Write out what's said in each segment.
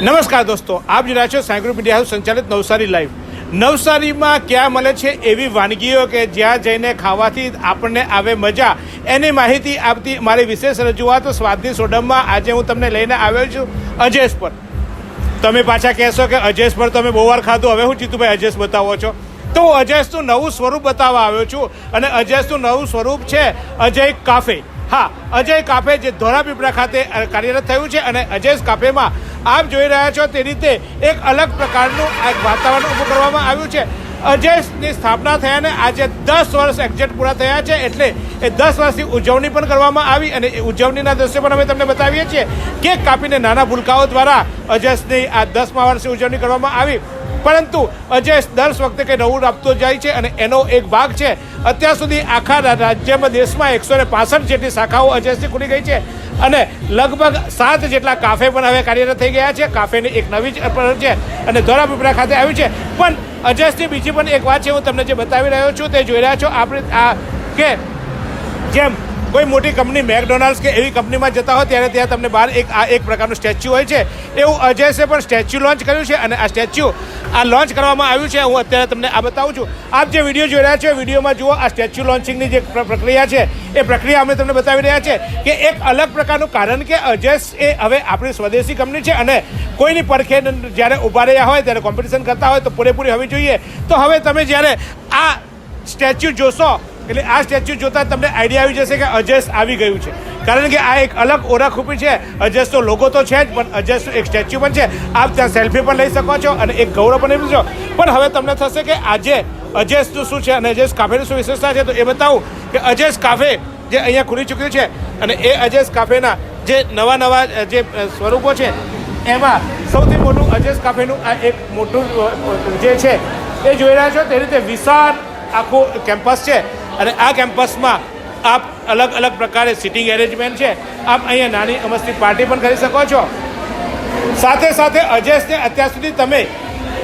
નમસ્કાર દોસ્તો, આપ જોડા છો સાયગ્રુપ મીડિયા હાઉસ સંચાલિત નવસારી લાઈવ. નવસારીમાં ક્યાં મળે છે એવી વાનગીઓ કે જ્યાં જઈને ખાવાથી આપણને આવે મજા? એની માહિતી આપતી મારી વિશેષ રજૂઆત સ્વાદની સોડમમાં આજે હું તમને લઈને આવ્યો છું અજેશ પર. તમે પાછા કહેશો કે અજેશ પર તમે બહુ વાર ખાધું, હવે હું જીતુભાઈ અજેશ બતાવો છો. તો હું અજેશનું નવું સ્વરૂપ બતાવવા આવ્યો છું અને અજેશનું નવું સ્વરૂપ છે અજય કાફે. હા, અજય કાફે જે ધોળાપીપળા ખાતે કાર્યરત થયું છે અને અજય કાફેમાં આપ જોઈ રહ્યા છો તે રીતે એક અલગ પ્રકારનું એક વાતાવરણ ઊભું કરવામાં આવ્યું છે. અજયની સ્થાપના થયાને આજે દસ વર્ષ એક્ઝેક્ટ પૂરા થયા છે એટલે એ દસ વર્ષની ઉજવણી પણ કરવામાં આવી અને એ ઉજવણીના દ્રશ્યો પણ અમે તમને બતાવીએ છીએ કેક કાપીને નાના ભૂલકાઓ દ્વારા અજેશની આ દસમા વર્ષની ઉજવણી કરવામાં આવી. પરંતુ અજય દર વખતે કંઈ નવું આપતો જાય છે અને એનો એક ભાગ છે અત્યાર સુધી આખા રાજ્યમાં દેશમાં એકસો ને પાસઠ જેટલી શાખાઓ અજેશની ખુલી ગઈ છે અને લગભગ સાત જેટલા કાફે પણ હવે કાર્યરત થઈ ગયા છે. કાફેની એક નવી જ છે અને ધોળાપીપળા ખાતે આવ્યું છે. પણ અજેશની બીજી પણ એક વાત છે, હું તમને જે બતાવી રહ્યો છું, તે જોઈ રહ્યા છો. આપણે આ કે જેમ કોઈ મોટી કંપની મેકડોનાલ્ડ કે એવી કંપનીમાં જતા હોય ત્યારે ત્યાં તમને બહાર એક આ એક પ્રકારનું સ્ટેચ્યુ હોય છે. એવું અજયસે પણ સ્ટેચ્યુ લોન્ચ કર્યું છે અને આ સ્ટેચ્યુ આ લોન્ચ કરવામાં આવ્યું છે. હું અત્યારે તમને આ બતાવું છું. આપ જે વીડિયો જોઈ રહ્યા છો વિડીયોમાં જુઓ, આ સ્ટેચ્યુ લોન્ચિંગની જે પ્રક્રિયા છે, એ પ્રક્રિયા અમે તમને બતાવી રહ્યા છે કે એક અલગ પ્રકારનું કારણ કે અજયસ એ હવે આપણી સ્વદેશી કંપની છે અને કોઈની પરખે જ્યારે ઊભા રહ્યા હોય, ત્યારે કોમ્પિટિશન કરતા હોય, તો પૂરેપૂરી હોવી જોઈએ. તો હવે તમે જ્યારે આ સ્ટેચ્યુ જોશો એટલે આ સ્ટેચ્યુ જોતા તમને આઈડિયા આવી જશે કે અજસ આવી ગયું છે. કારણ કે આ એક અલગ ઓળખ ઊભી છે. અજેસ તો લોગો તો છે જ, પણ અજેસનું એક સ્ટેચ્યુ પણ છે. આપ ત્યાં સેલ્ફી પણ લઈ શકો છો અને એક ગૌરવ પણ લઈ છો. પણ હવે તમને થશે કે આજે અજેસનું શું છે અને અજેસ કાફેની શું વિશેષતા છે તો એ બતાવું કે અજેસ કાફે જે અહીંયા ખુલી ચૂક્યું છે અને એ અજેસ કાફેના જે નવા નવા જે સ્વરૂપો છે, એમાં સૌથી મોટું અજેસ કાફેનું આ એક મોટું જે છે, એ જોઈ રહ્યા છો. તે રીતે વિશાળ આખું કેમ્પસ છે. અને આ કેમ્પસમાં આપ અલગ અલગ પ્રકારે સિટિંગ એરેન્જમેન્ટ છે. આપ અહીંયા નાની અમસ્તી પાર્ટી પણ કરી શકો છો. સાથે સાથે અજેશને અત્યાર સુધી તમે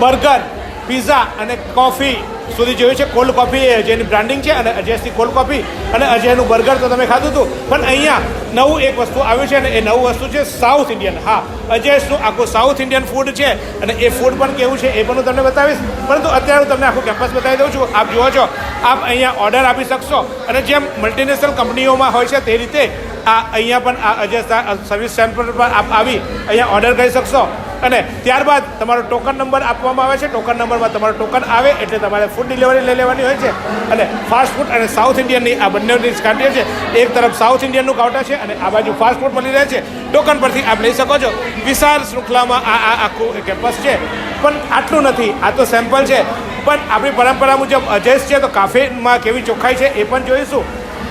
બર્ગર, પીઝા અને કોફી સુધી જોયું છે કોલ્ડ કોફી એ જેની બ્રાન્ડિંગ છે અને અજયથી કોલ્ડ કોફી અને અજયનું બર્ગર તો તમે ખાધું હતું. પણ અહીંયા નવું એક વસ્તુ આવ્યું છે અને એ નવું વસ્તુ છે સાઉથ ઇન્ડિયન. હા અજેશનું આખું સાઉથ ઇન્ડિયન ફૂડ છે અને એ ફૂડ પણ કેવું છે એ પણ હું તમને બતાવીશ. પરંતુ અત્યારે હું તમને આખું કેમ્પસ બતાવી દઉં છું. આપ જુઓ છો, આપ અહીંયા ઓર્ડર આપી શકશો. અને જેમ મલ્ટીનેશનલ કંપનીઓમાં હોય છે તે રીતે આ અહીંયા પણ આ અજય સર્વિસ સેન્ટર પર આપ આવી, અહીંયા ઓર્ડર કરી શકશો. અને ત્યારબાદ તમારો ટોકન નંબર આપવામાં આવે છે. ટોકન નંબરમાં તમારો ટોકન આવે એટલે તમારે ફૂડ ડિલિવરી લઈ લેવાની હોય છે. અને ફાસ્ટ ફૂડ અને સાઉથ ઇન્ડિયનની આ બંનેની કાઢીએ છે. એક તરફ સાઉથ ઇન્ડિયનનું કાઉન્ટર છે અને આ બાજુ ફાસ્ટ ફૂડ મળી રહે છે. ટોકન પરથી આપ લઈ શકો છો. વિશાળ શૃંખલામાં આ આ આખું કેમ્પસ છે. પણ આટલું નથી. આ તો સેમ્પલ છે. પણ આપણી પરંપરા મુજબ અજેશ છે તો કાફેમાં કેવી ચોખ્ખાઈ છે એ પણ જોઈશું.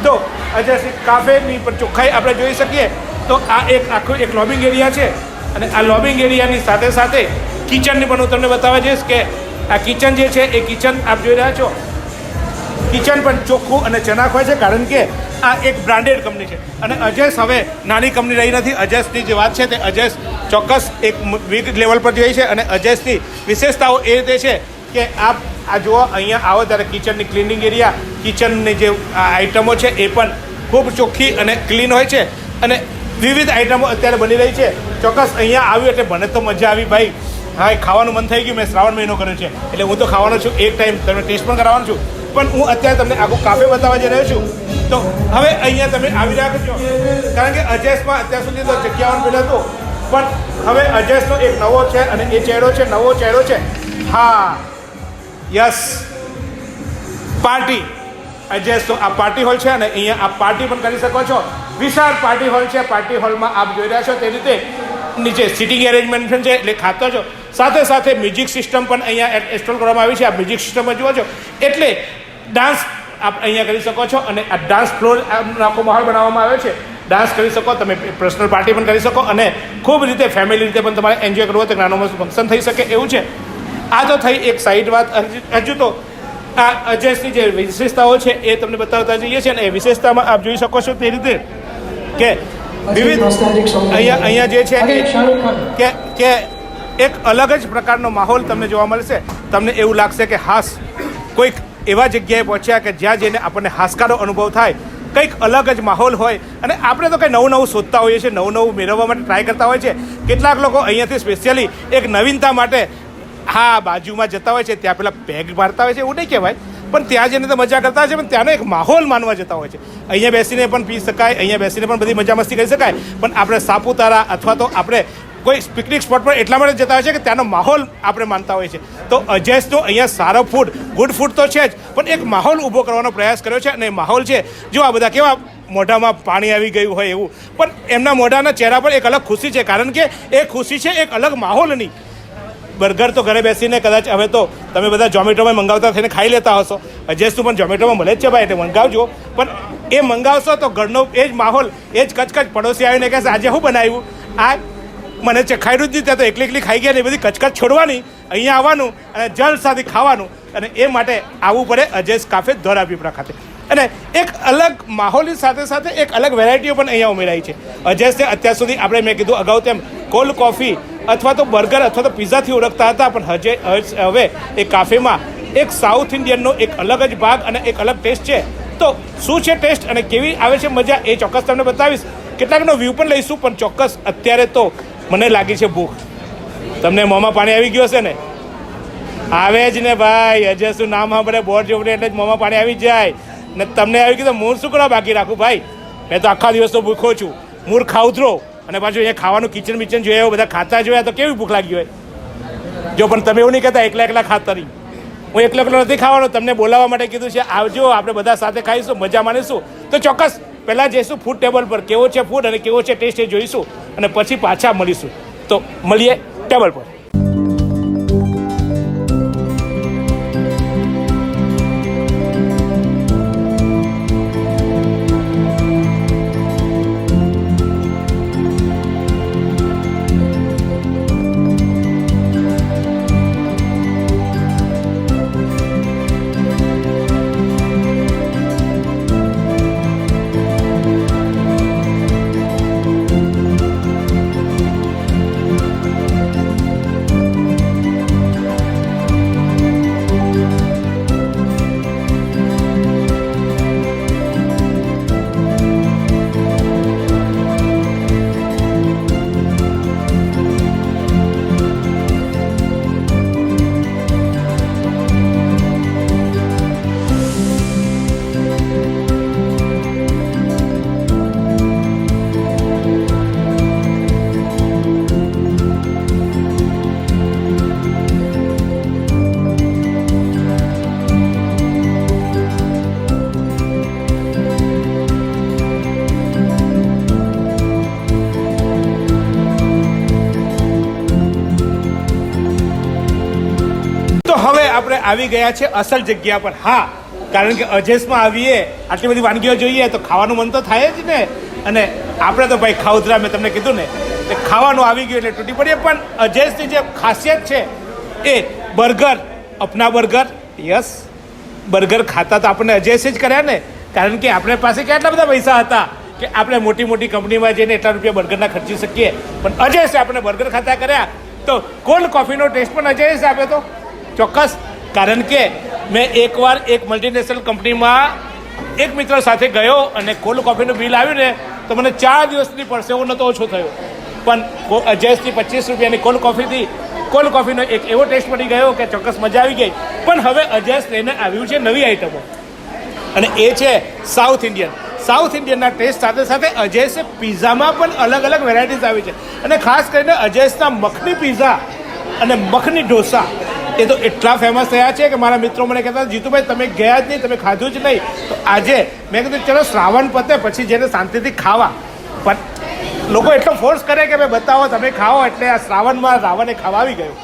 તો અજય કાફેની પણ ચોખ્ખાઈ આપણે જોઈ શકીએ. તો આ એક આખું એક લોબિંગ એરિયા છે. અને આ લોબિંગ એરિયાની સાથે સાથે કિચનની પણ હું તમને બતાવવા જઈશ કે આ કિચન જે છે, એ કિચન આપ જોઈ રહ્યા છો. કિચન પણ ચોખ્ખું અને ચનાક હોય છે, કારણ કે આ એક બ્રાન્ડેડ કંપની છે. અને અજેસ હવે નાની કંપની રહી નથી. અજેસની જે વાત છે તે અજેસ ચોક્કસ એક વિગ લેવલ પર જઈ છે અને અજેસની વિશેષતાઓ એ રીતે છે કે આપ આ જુઓ, અહીંયા આવો ત્યારે કિચનની ક્લિનિંગ એરિયા કિચનની જે આઇટમો છે, એ પણ ખૂબ ચોખ્ખી અને ક્લીન હોય છે. અને વિવિધ આઇટમો અત્યારે બની રહી છે. ચોક્કસ અહીંયા આવ્યું એટલે મને તો મજા આવી ભાઈ. હા ખાવાનું મન થઈ ગયું. મેં શ્રાવણ મહિનો કર્યો છે. એટલે હું તો ખાવાનો છું એક ટાઈમ. તમે ટેસ્ટ પણ કરાવવાનો છું. પણ હું અત્યારે તમને આખું કાફે બતાવવા જઈ રહ્યો છું. તો હવે અહીંયા તમે આવી રાખજો કારણ કે અજેસમાં અત્યાર સુધી તો જગ્યાઓ પેલું હતો પણ હવે અજેસનો એક નવો છે અને એ ચહેરો છે, નવો ચહેરો છે. હા. યસ. પાર્ટી. અજેસ તો આ પાર્ટી હોલ છે અને અહીંયા આ પાર્ટી પણ કરી શકો છો. વિશાળ પાર્ટી હોલ છે. પાર્ટી હોલમાં આપ જોઈ રહ્યા છો તે રીતે નીચે સિટિંગ એરેન્જમેન્ટ પણ છે. એટલે ખાતો છો. સાથે સાથે મ્યુઝિક સિસ્ટમ પણ અહીંયા ઇન્સ્ટોલ કરવામાં આવી છે. આ મ્યુઝિક સિસ્ટમ જુઓ છો. એટલે ડાન્સ આપ અહીંયા કરી શકો છો અને આ ડાન્સ ફ્લોર આખો માહોલ બનાવવામાં આવ્યો છે. ડાન્સ કરી શકો, તમે પર્સનલ પાર્ટી પણ કરી શકો અને ખૂબ રીતે ફેમિલી રીતે પણ તમારે એન્જોય કરવો હોય તો નાનું મોટું ફંક્શન થઈ શકે એવું છે. આ તો થઈ એક સાઈડ વાત. હજુ તો આ અજયસની જે વિશેષતાઓ છે એ તમને બતાવતા જઈએ છીએ અને એ વિશેષતામાં આપ જોઈ શકો છો તે રીતે કે વિવિધ અહીંયા અહીંયા જે છે કે કે એક અલગ જ પ્રકારનો માહોલ તમને જોવા મળશે. તમને એવું લાગશે કે હાસ કોઈક એવા જગ્યાએ પહોંચ્યા કે જ્યાં જઈને આપણને હાશકારો અનુભવ થાય. કંઈક અલગ જ માહોલ હોય. અને આપણે તો કંઈ નવું નવું શોધતા હોઈએ છીએ નવું નવું મેળવવા માટે ટ્રાય કરતા હોય છે કેટલાક લોકો અહીંયાથી સ્પેશિયલી એક નવીનતા માટે હા બાજુમાં જતા હોય છે ત્યાં પેલા પેગ મારતા હોય છે એવું નહીં કહેવાય. પણ ત્યાં જઈને તો મજા કરતા છે, પણ ત્યાંનો એક માહોલ માનવા જતા હોય છે. અહીંયા બેસીને પણ પી શકાય, અહીંયા બેસીને પણ બધી મજા મસ્તી કરી શકાય, પણ આપણે સાપુતારા અથવા તો આપણે કોઈ પિકનિક સ્પોટ પર એટલા માટે જતા હોય છે કે ત્યાંનો માહોલ આપણે માનતા હોય છે. તો અજેશનો અહીંયા સારો ફૂડ ગુડ ફૂડ તો છે જ, પણ એક માહોલ ઊભો કરવાનો પ્રયાસ કર્યો છે અને એ માહોલ છે, જો આ બધા કેવા મોઢામાં પાણી આવી ગયું હોય એવું. પણ એમના મોઢાના ચહેરા પર એક અલગ ખુશી છે, કારણ કે એ ખુશી છે એક અલગ માહોલની. બર્ગર તો ઘરે બેસીને કદાચ હવે તો તમે બધા ઝોમેટોમાં મંગાવતા થઈને ખાઈ લેતા હશો. અજેસનું પણ ઝોમેટોમાં મળે જ છે ભાઈ, એટલે મંગાવજો. પણ એ મંગાવશો તો ઘરનો એ જ માહોલ, એ જ કચકચ પડોશી આવીને કહેશે આજે શું બનાવ્યું? આ મને ચખાડ્યું જ નહીં, ત્યાં તો એકલી એકલી ખાઈ ગયા ને બધી કચકચ છોડવાની, અહીંયા આવવાનું અને જલસાથી ખાવાનું. અને એ માટે આવવું પડે અજેશ કાફે ધોરાપીપળા ખાતે. અને એક અલગ માહોલની સાથે સાથે એક અલગ વેરાયટીઓ પણ અહીંયા ઉમેરાઈ છે. અજેસને અત્યાર સુધી આપણે મેં કીધું અગાઉ તેમ કોલ્ડ કોફી અથવા તો બર્ગર અથવા તો પિઝાથી ઓળખતા હતા, પણ હજે હવે એ કાફેમાં એક સાઉથ ઇન્ડિયનનો એક અલગ જ ભાગ અને એક અલગ ટેસ્ટ છે. તો શું છે ટેસ્ટ અને કેવી આવે છે મજા? એ ચોક્કસ તમને બતાવીશ. કેટલાકનો વ્યૂ પણ લઈશું, પણ ચોક્કસ અત્યારે તો મને લાગી છે ભૂખ. તમને મોંમાં પાણી આવી ગયું હશે ને? આવે જ ને ભાઈ અજયસનું નામ સાંભળે? બોર્ડ જોડે એટલે જ મોંમાં પાણી આવી જાય. ને તમને આવી ગયું તો મૂળ શું કરવા બાકી રાખું ભાઈ? મેં તો આખા દિવસ તો ભૂખો છું. મૂળ ખાઉતરો અને પાછું અહીંયા ખાવાનું કિચન બિચન જોયા એવું બધા ખાતા જોયા તો કેવી ભૂખ લાગી હોય? જો પણ તમે એવું નહીં કહેતા, એકલા એકલા ખાતા નહીં હું એકલો એકલો નથી ખાવાનો, તમને બોલાવવા માટે કીધું છે, આવજો, આપણે બધા સાથે ખાઈશું, મજા માણીશું. તો ચોક્કસ, પહેલાં જઈશું ફૂડ ટેબલ પર, કેવો છે ફૂડ અને કેવો છે ટેસ્ટ એ જોઈશું અને પછી પાછા મળીશું. તો મળીએ ટેબલ પર. આવી ગયા છે અસલ જગ્યા પર. હા, કારણ કે અજેસમાં આવીએ, આટલી બધી વાનગીઓ જોઈએ તો ખાવાનું મન તો થાય જ ને. અને આપણે તો ભાઈ ખાઉધરા, મેં તમને કીધું ને, એ ખાવાનું આવી ગયું એટલે તૂટી પડીએ. પણ અજેસની જે ખાસિયત છે, એ બર્ગર, અપના બર્ગર, યસ, બર્ગર ખાતા તો આપણને અજેસ જ કર્યા ને. કારણ કે આપણે પાસે કેટલા બધા પૈસા હતા કે આપણે મોટી મોટી કંપનીમાં જઈને એટલા રૂપિયા બર્ગરના ખર્ચી શકીએ. પણ અજયસે આપણે બર્ગર ખાતા કર્યા તો કોલ્ડ કોફીનો ટેસ્ટ પણ અજયસે આપે તો. ચોક્કસ. કારણ કે મેં એકવાર એક મલ્ટીનેશનલ કંપનીમાં એક મિત્ર સાથે ગયો અને કોલ્ડ કોફીનું બિલ આવ્યું ને તો મને ચાર દિવસની પરસેવો નહોતો ઓછો થયો. પણ કો- પચીસ રૂપિયાની કોલ્ડ કોફીથી, કોલ્ડ કોફીનો એક એવો ટેસ્ટ મળી ગયો કે ચોક્કસ મજા આવી ગઈ. પણ હવે અજયસ લઈને આવ્યું છે નવી આઈટમો. અને એ છે સાઉથ ઇન્ડિયન સાઉથ ઇન્ડિયનના ટેસ્ટ સાથે સાથે અજયસે પિઝામાં પણ અલગ અલગ વેરાયટીઝ આવી છે. અને ખાસ કરીને અજયસના મખની પિઝા અને મખની ઢોસા. એ તો એટલા ફેમસ થયા છે કે મારા મિત્રો મને કહેતા જીતુભાઈ, તમે ગયા જ નહીં, તમે ખાધું જ નહીં. તો આજે મેં કીધું, ચલો, શ્રાવણ પતે, પછી જેને શાંતિથી ખાવા. પણ લોકો એટલો ફોર્સ કરે કે ભાઈ બતાવો, તમે ખાઓ. એટલે આ શ્રાવણમાં રાવણે ખાવા આવી ગયો.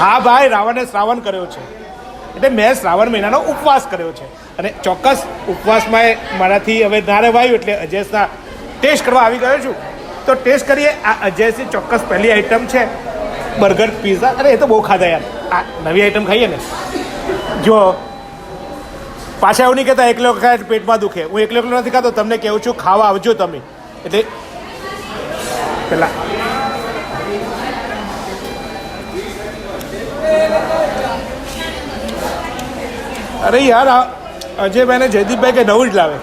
હા ભાઈ, રાવણે શ્રાવણ કર્યો છે. એટલે મેં શ્રાવણ મહિનાનો ઉપવાસ કર્યો છે. અને ચોક્કસ ઉપવાસમાં મારાથી હવે ના રહેવાયું એટલે અજયસના ટેસ્ટ કરવા આવી ગયો છું. તો ટેસ્ટ કરીએ, આ અજયસની ચોક્કસ પહેલી આઈટમ છે, બર્ગર પીઝા અરે, એ તો બહુ ખાધા યાર. આ નવી આઈટમ ખાઈએ ને, જો પાછા એવું નહીં કહેતા, એકલો ખાય પેટમાં દુખે. હું એકલો એકલો નથી ખાતો, તમને કહું છું, ખાવા આવજો તમે. એટલે પેલા અરે યાર અજયભાઈ ને જયદીપભાઈ કે નવું જ લાવે.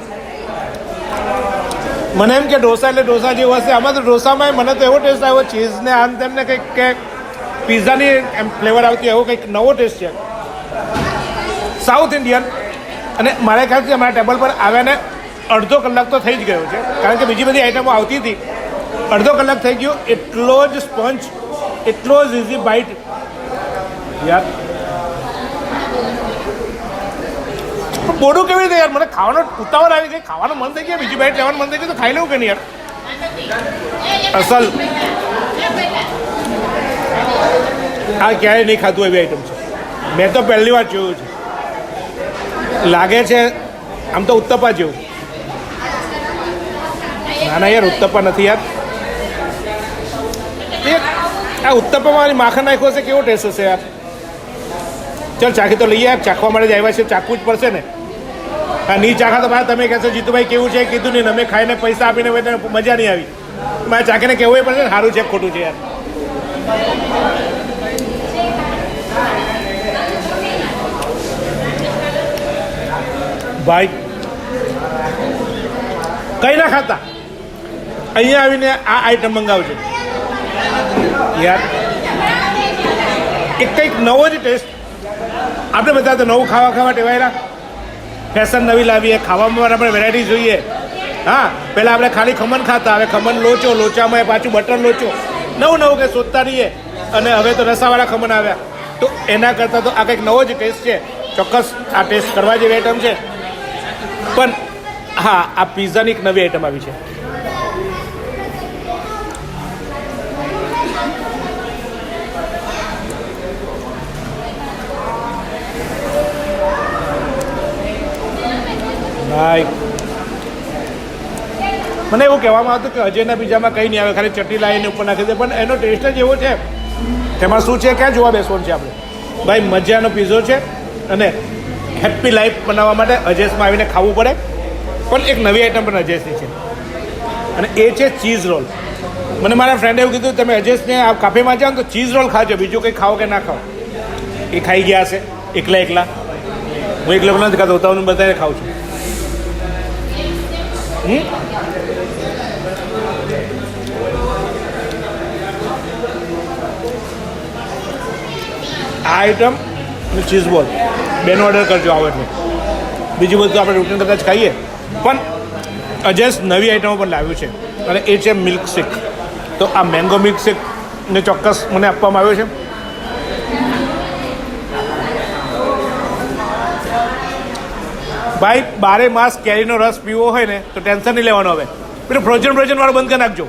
મને એમ કે ઢોસા એટલે ઢોસા જેવું હશે. આમાં તો ઢોસામાં મને તો એવો ટેસ્ટ આવ્યો ચીઝને આમ તેમને કંઈક કે પિઝાની એમ ફ્લેવર આવતી એવો કંઈક નવો ટેસ્ટ છે. સાઉથ ઇન્ડિયન અને મારા ખ્યાલથી અમારા ટેબલ પર આવ્યાને અડધો કલાક તો થઈ જ ગયો છે. કારણ કે બીજી બધી આઈટમો આવતી હતી. અડધો કલાક થઈ ગયો. એટલો જ સ્પંચ એટલો જ ઇઝી બાઇટ યાર. બોડું કેવી રીતે યાર? મને ખાવાનો ઉતાવળ આવી ગઈ. ખાવાનું મન થઈ ગયા. બીજી બાઇટ લેવાનું મન થઈ ગયું તો ખાઈ લઉં કે નહીં યાર? અસલ. આ ક્યારેય નહીં ખાધું એવી આઈટમ છે. મેં તો પહેલી વાર જોયું છે. લાગે છે આમ તો ઉત્તપા જેવું. ના ના, યાર, ઉત્તપા નથી યાર. આ આ ઉત્તપામાં માખણ નાખ્યો હશે કેવો ટેસ્ટ હશે યાર? ચાલ, ચાખી તો લઈએ યાર, ચાખવા માટે જ આવ્યા છે ચાખવું જ પડશે ને. આ નહીં ચાખા તો ભાઈ તમે કહેશો, જીતુભાઈ કેવું છે? કીધું નહીં, અમે ખાઈને પૈસા આપીને મજા નહીં આવી. મારે ચાખીને કહેવું પડશે ને, સારું છે, ખોટું છે યાર. ભાઈ, કઈ ના ખાતા? અહીંયા આવીને આ આઈટમ મંગાવજો. યાર, એક કંઈક નવો જ ટેસ્ટ આપણે બધા તો નવું ખાવા ખાવા ટેવાયેલા. ફેશન નવી લાવીએ, ખાવામાં આપણે વેરાયટી જોઈએ. હા, પહેલાં આપણે ખાલી ખમણ ખાતા, હવે ખમણ લોચો, લોચામાં પાછું બટર લોચો. નવું નવું કંઈ શોધતા રહીએ. અને હવે તો રસાવાળા ખમણ આવ્યા. તો એના કરતાં તો આ કંઈક નવો જ ટેસ્ટ છે. ચોક્કસ આ ટેસ્ટ કરવા જેવી આઈટમ છે. પણ હા, આ પિઝાની એક નવી આઈટમ આવી છે. ભાઈ મને એવું કહેવામાં આવતું કે અજયના બીજામાં કંઈ નહીં આવે, ખાલી ચટણી લાવીને ઉપર નાખી દે. પણ એનો ટેસ્ટ જ એવો છે. તેમાં શું છે? ક્યાં જોવા બેસવાનું છે આપણે? ભાઈ, મજાનો પીઝો છે અને હેપી લાઈફ બનાવવા માટે અજેસમાં આવીને ખાવું પડે. પણ એક નવી આઈટમ પણ અજેસની છે. અને એ છે ચીઝ રોલ મને મારા ફ્રેન્ડે એવું કીધું, તમે અજેસને આ કાફેમાં જાઓ તો ચીઝ રોલ ખાજો. બીજું કંઈ ખાઓ કે ના ખાઓ? એ ખાઈ ગયા હશે, એકલા એકલા. હું એકલો નથી ખાતો, હું બધાને ખાઉં છું. હમ? આ આઈટમ અને ચીઝ બોલ બેનો ઓર્ડર કરજો આવો એટલે બીજી બધું આપણે રૂટીન કદાચ ખાઈએ. પણ અજેસ નવી આઈટમો પણ લાવ્યું છે અને એ છે મિલ્ક શેક તો આ મેંગો મિલ્ક શેકને ચોક્કસ મને આપવામાં આવ્યો છે. ભાઈ, બારે માસ કેરીનો રસ પીવો હોય ને, તો ટેન્શન નહીં લેવાનું હવે. પેલું ફ્રોઝન ફ્રોઝન વાળું બંધ કરી નાખજો.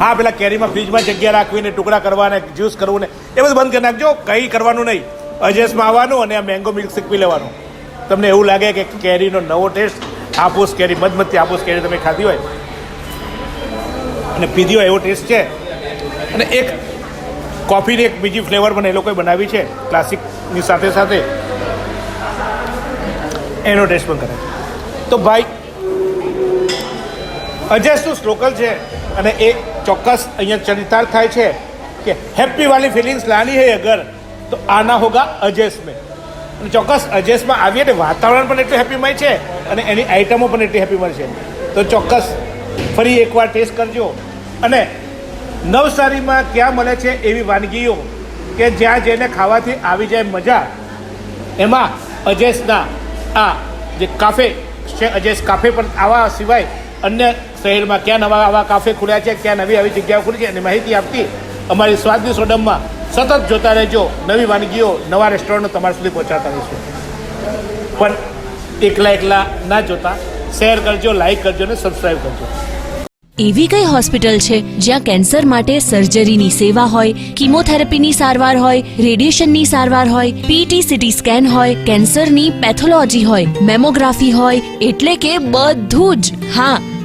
હા, પેલા કેરીમાં ફ્રીજમાં જગ્યા રાખવી ને ટુકડા કરવાને, જ્યુસ કરવું ને એ બધું બંધ કરી નાખજો. કંઈ કરવાનું નહીં. અજેસમાં આવવાનું અને આ મેંગો મિલ્ક શીખવી લેવાનું. તમને એવું લાગે કે કેરીનો નવો ટેસ્ટ હાપૂસ કેરી, મધમતી હાપૂસ કેરી તમે ખાધી હોય. અને પીધી હોય એવો ટેસ્ટ છે. અને એક કોફીની એક બીજી ફ્લેવર પણ એ લોકોએ બનાવી છે ક્લાસિકની સાથે સાથે. એનો ટેસ્ટ પણ કરે. તો ભાઈ અજેસનું સ્લોકલ છે? અને એ ચોક્કસ અહીંયા ચરિતાર્થ થાય છે કે વાલી ફિલિંગ્સ લાની હૈ અગર તો આના હોગા અજેસ મેં. અને ચોક્કસ અજેસમાં આવીએ ને વાતાવરણ પણ એટલું હેપીમય છે અને એની આઈટમો પણ એટલી હેપીમય છે. તો ચોક્કસ ફરી એકવાર ટેસ્ટ કરજો. અને નવસારીમાં ક્યાં મળે છે એવી વાનગીઓ કે જ્યાં જઈને ખાવાથી આવી જાય મજા? એમાં અજેસના આ જે કાફે છે અજેસ કાફે પણ આવા સિવાય અન્ય શહેરમાં ક્યાં નવા આવા કાફે ખુલ્યા છે, ક્યાં નવી આવી જગ્યાઓ ખુલી છે, એની માહિતી આપતી અમારી સ્વાદની સોડમમાં સતત જોતા રહેજો. નવી વાનગીઓ, નવા રેસ્ટોરન્ટ તમારા સુધી પહોંચાડતા રહીશું. પણ એકલા એકલા ના જોતા. શેર કરજો લાઈક કરજો અને સબસ્ક્રાઈબ કરજો. એવી કઈ હોસ્પિટલ છે જ્યાં કેન્સર માટે સર્જરીની સેવા હોય કિમોથેરાપીની સારવાર હોય રેડિયેશનની સારવાર હોય પીટી સીટી સ્કેન હોય કેન્સરની પેથોલોજી હોય મેમોગ્રાફી હોય, એટલે કે બધું જ. હા